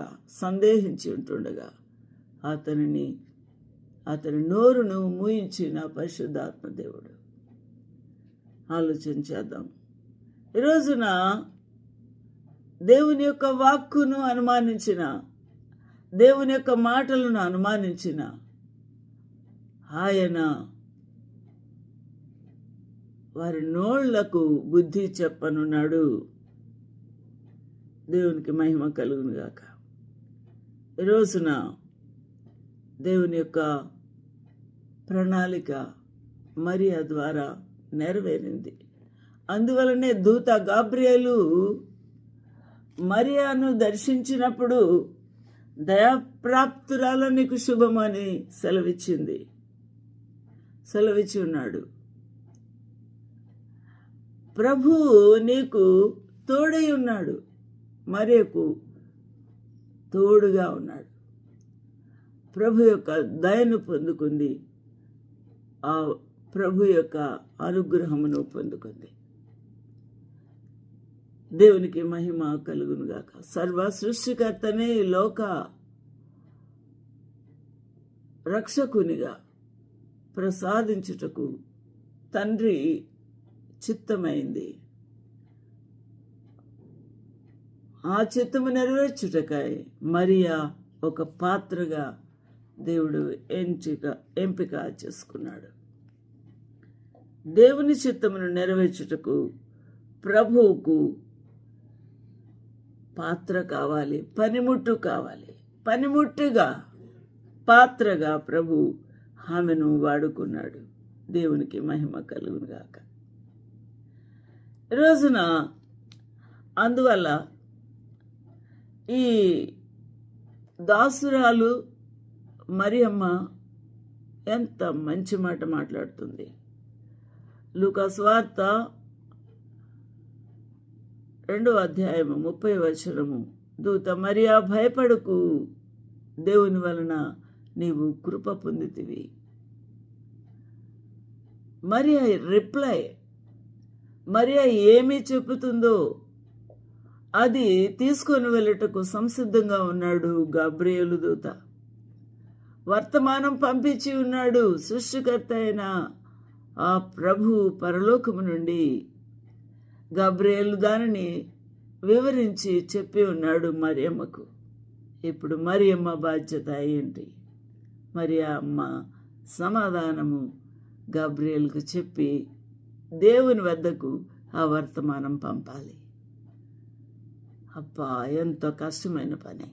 ఉంటుండగా సందేహించి ఉంటుండగా అతనిని అతని నోరును మూయించిన పరిశుద్ధాత్మ దేవుడు. ఆలోచన చేద్దాం. ఈ రోజున దేవుని యొక్క వాక్కును అనుమానించిన దేవుని యొక్క మాటలను అనుమానించిన ఆయన వారి నోళ్ళకు బుద్ధి చెప్పనున్నాడు. దేవునికి మహిమ కలుగునుగాక. రోజున దేవుని యొక్క ప్రణాళిక మరియా ద్వారా నెరవేరింది. అందువలనే దూత గాబ్రియలు మరియాను దర్శించినప్పుడు దయాప్రాప్తురాల నీకు శుభమని సెలవిచ్చింది. సెలవిచ్చి ఉన్నాడు. ప్రభు నీకు తోడై ఉన్నాడు. మరియకు తోడుగా ఉన్నాడు. ప్రభు యొక్క దయను పొందుకుంది. ఆ ప్రభు యొక్క అనుగ్రహమును పొందుకుంది. దేవునికి మహిమ కలుగునుగాక సర్వ సృష్టికర్తనే లోక రక్షకునిగా ప్రసాదించుటకు తండ్రి చిత్తమైంది. ఆ చిత్తము నెరవేర్చుటకై మరియా ఒక పాత్రగా దేవుడు ఎంచిక ఎంపిక చేసుకున్నాడు. దేవుని చిత్తమును నెరవేర్చుటకు ప్రభువుకు పాత్ర కావాలి పనిముట్టు కావాలి. పనిముట్టుగా పాత్రగా ప్రభు ఆమెను వాడుకున్నాడు. దేవునికి మహిమ కలుగునుగాక. రోజున అందువల్ల ఈ దాసురాలు మరియమ్మ ఎంత మంచి మాట మాట్లాడుతుంది. లూకాస్ వార్త రెండవ అధ్యాయము ముప్పై వచనము. దూత మరియా భయపడకు దేవుని వలన నీవు కృప పొందితివి. మరియా రిప్లై మరియా ఏమి చెబుతుందో అది తీసుకొని వెళ్ళటకు సంసిద్ధంగా ఉన్నాడు గాబ్రియలు దూత. వర్తమానం పంపించి ఉన్నాడు సృష్టికర్త అయిన ఆ ప్రభు పరలోకము నుండి. గబ్రియలు దానిని వివరించి చెప్పి ఉన్నాడు మరియమ్మకు. ఇప్పుడు మరియమ్మ బాధ్యత ఏంటి? మరి అమ్మ సమాధానము గబ్రియల్కు చెప్పి దేవుని వద్దకు ఆ వర్తమానం పంపాలి. అబ్బా ఎంతో కష్టమైన పని.